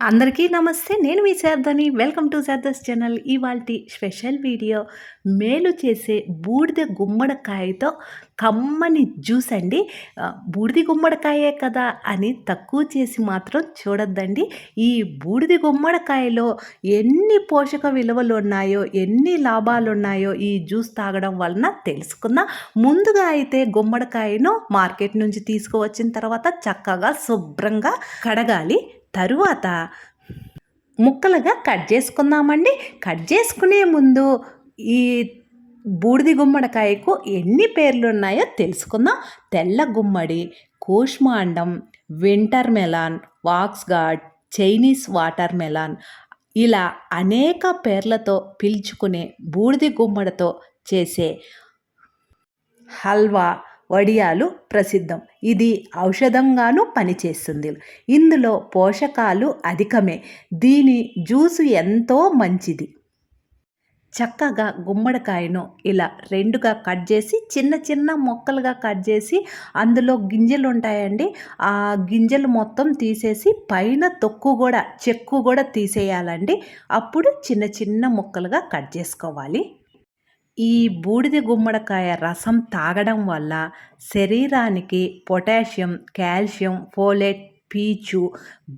అందరికీ నమస్తే నేను మీ శారదని. వెల్కమ్ టు శారదస్ ఛానల్ ఇవాళ స్పెషల్ వీడియో మేలు చేసే బూడిద గుమ్మడికాయతో కమ్మని జ్యూస్ అండి. బూడిది బూడిద గుమ్మడికాయే కదా అని తక్కువ చేసి మాత్రం చూడొద్దండి. ఈ బూడిద గుమ్మడికాయలో ఎన్ని పోషక విలువలు ఉన్నాయో ఎన్ని లాభాలు ఉన్నాయో ఈ జ్యూస్ తాగడం వలన తెలుసుకుందాం. ముందుగా అయితే గుమ్మడికాయను మార్కెట్ నుంచి తీసుకువచ్చిన తర్వాత చక్కగా శుభ్రంగా కడగాలి. తరువాత ముక్కలుగా కట్ చేసుకుందామండి. కట్ చేసుకునే ముందు ఈ బూడిది గుమ్మడికాయకు ఎన్ని పేర్లు ఉన్నాయో తెలుసుకుందాం. తెల్ల గుమ్మడి కూష్మాండం winter melon wax gourd Chinese water melon ఇలా అనేక పేర్లతో పిలుచుకునే బూడిది గుమ్మడితో చేసే హల్వా వడియాలు ప్రసిద్ధం. ఇది ఔషధంగాను పనిచేస్తుంది. ఇందులో పోషకాలు అధికమే. దీని జ్యూసు ఎంతో మంచిది. చక్కగా గుమ్మడికాయను ఇలా రెండుగా కట్ చేసి చిన్న చిన్న మొక్కలుగా కట్ చేసి అందులో గింజలు ఉంటాయండి ఆ గింజలు మొత్తం తీసేసి పైన తొక్కు కూడా చెక్కు కూడా తీసేయాలండి. అప్పుడు చిన్న చిన్న ముక్కలుగా కట్ చేసుకోవాలి. ఈ బూడిద గుమ్మడికాయ రసం తాగడం వల్ల శరీరానికి పొటాషియం కాల్షియం ఫోలేట్ పీచు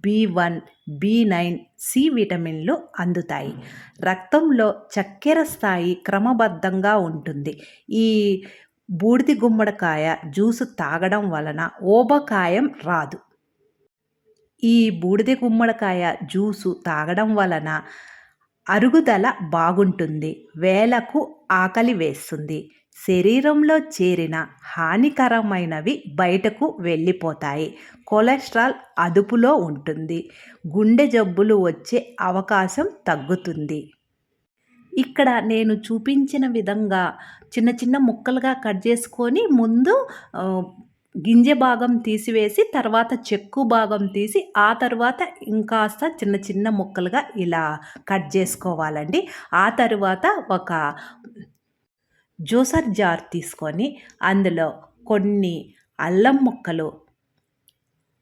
B one B nine C విటమిన్లు అందుతాయి. రక్తంలో చక్కెర స్థాయి క్రమబద్ధంగా ఉంటుంది. ఈ బూడిది గుమ్మడికాయ జ్యూస్ తాగడం వలన ఓబకాయం రాదు. ఈ బూడిద గుమ్మడికాయ జ్యూసు తాగడం వలన అరుగుదల బాగుంటుంది వేలకు ఆకలి వేస్తుంది. శరీరంలో చేరిన హానికరమైనవి బయటకు వెళ్ళిపోతాయి. కొలెస్ట్రాల్ అదుపులో ఉంటుంది. గుండె జబ్బులు వచ్చే అవకాశం తగ్గుతుంది. ఇక్కడ నేను చూపించిన విధంగా చిన్న చిన్న ముక్కలుగా కట్ చేసుకొని ముందు గింజ భాగం తీసివేసి తర్వాత చెక్కు భాగం తీసి ఆ తర్వాత ఇంకాస్త చిన్న చిన్న ముక్కలుగా ఇలా కట్ చేసుకోవాలండి. ఆ తర్వాత ఒక జ్యూసర్ జార్ తీసుకొని అందులో కొన్ని అల్లం ముక్కలు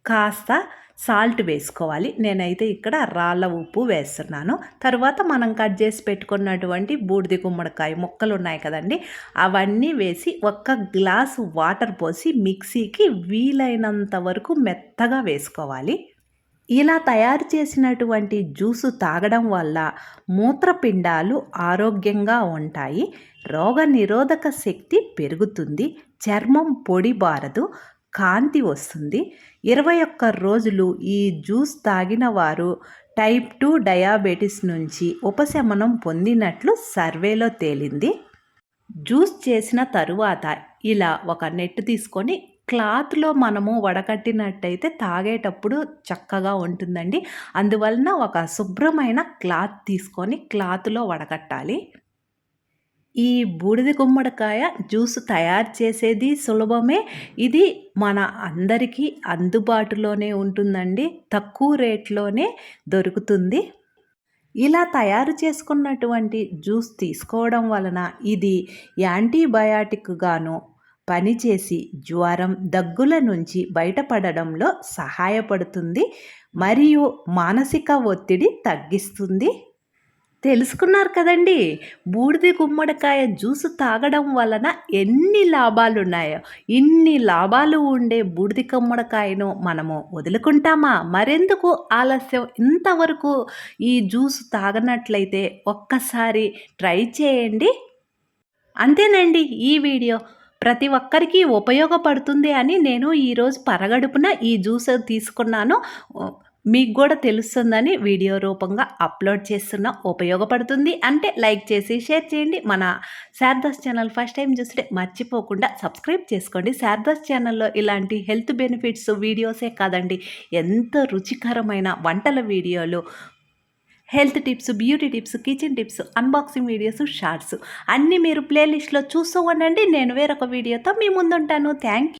కాస్త సాల్ట్ వేసుకోవాలి. నేనైతే ఇక్కడ రాళ్ళ ఉప్పు వేస్తున్నాను. తర్వాత మనం కట్ చేసి పెట్టుకున్నటువంటి బూడిద గుమ్మడికాయ ముక్కలు ఉన్నాయి కదండి. అవన్నీ వేసి ఒక్క గ్లాస్ వాటర్ పోసి మిక్సీకి వీలైనంత వరకు మెత్తగా వేసుకోవాలి. ఇలా తయారు చేసినటువంటి జ్యూసు తాగడం వల్ల మూత్రపిండాలు ఆరోగ్యంగా ఉంటాయి. రోగ నిరోధక శక్తి పెరుగుతుంది. చర్మం పొడి బారదు. కాంతి వస్తుంది. ఇరవై ఒక్క రోజులు ఈ జ్యూస్ తాగిన వారు టైప్ టూ డయాబెటీస్ నుంచి ఉపశమనం పొందినట్లు సర్వేలో తేలింది. జ్యూస్ చేసిన తరువాత ఇలా ఒక నెట్ తీసుకొని క్లాత్లో మనము వడకట్టినట్టయితే తాగేటప్పుడు చక్కగా ఉంటుందండి. అందువలన ఒక శుభ్రమైన క్లాత్ తీసుకొని క్లాత్లో వడకట్టాలి. ఈ బూడిద గుమ్మడికాయ జ్యూస్ తయారు చేసేది సులభమే. ఇది మన అందరికీ అందుబాటులోనే ఉంటుందండి. తక్కువ రేట్లోనే దొరుకుతుంది. ఇలా తయారు చేసుకున్నటువంటి జ్యూస్ తీసుకోవడం వలన ఇది యాంటీబయాటిక్గాను పనిచేసి జ్వరం దగ్గుల నుంచి బయటపడడంలో సహాయపడుతుంది. మరియు మానసిక ఒత్తిడి తగ్గిస్తుంది. తెలుసుకున్నారు కదండి. బూడిది గుమ్మడికాయ జ్యూసు తాగడం వలన ఎన్ని లాభాలు ఉన్నాయో ఇన్ని లాభాలు ఉండే బూడిది గుమ్మడికాయను మనము వదులుకుంటామా? మరెందుకు ఆలస్యం? ఇంతవరకు ఈ జ్యూస్ తాగనట్లయితే ఒక్కసారి ట్రై చేయండి. అంతేనండి ఈ వీడియో ప్రతి ఒక్కరికి ఉపయోగపడుతుంది అని నేను ఈరోజు పరగడుపున ఈ జ్యూస్ తీసుకున్నాను. మీకు కూడా తెలుస్తుందని వీడియో రూపంగా అప్లోడ్ చేస్తున్న ఉపయోగపడుతుంది. అంటే లైక్ చేసి షేర్ చేయండి. మన శారదాస్ ఛానల్ ఫస్ట్ టైం చూస్తే మర్చిపోకుండా సబ్స్క్రైబ్ చేసుకోండి. శారదాస్ ఛానల్లో ఇలాంటి హెల్త్ బెనిఫిట్స్ వీడియోసే కాదండి. ఎంతో రుచికరమైన వంటల వీడియోలు health tips beauty tips kitchen tips unboxing videos shorts అన్నీ మీరు ప్లేలిస్ట్లో చూస్తూ ఉండండి. నేను వేరొక వీడియోతో మీ ముందుంటాను. థ్యాంక్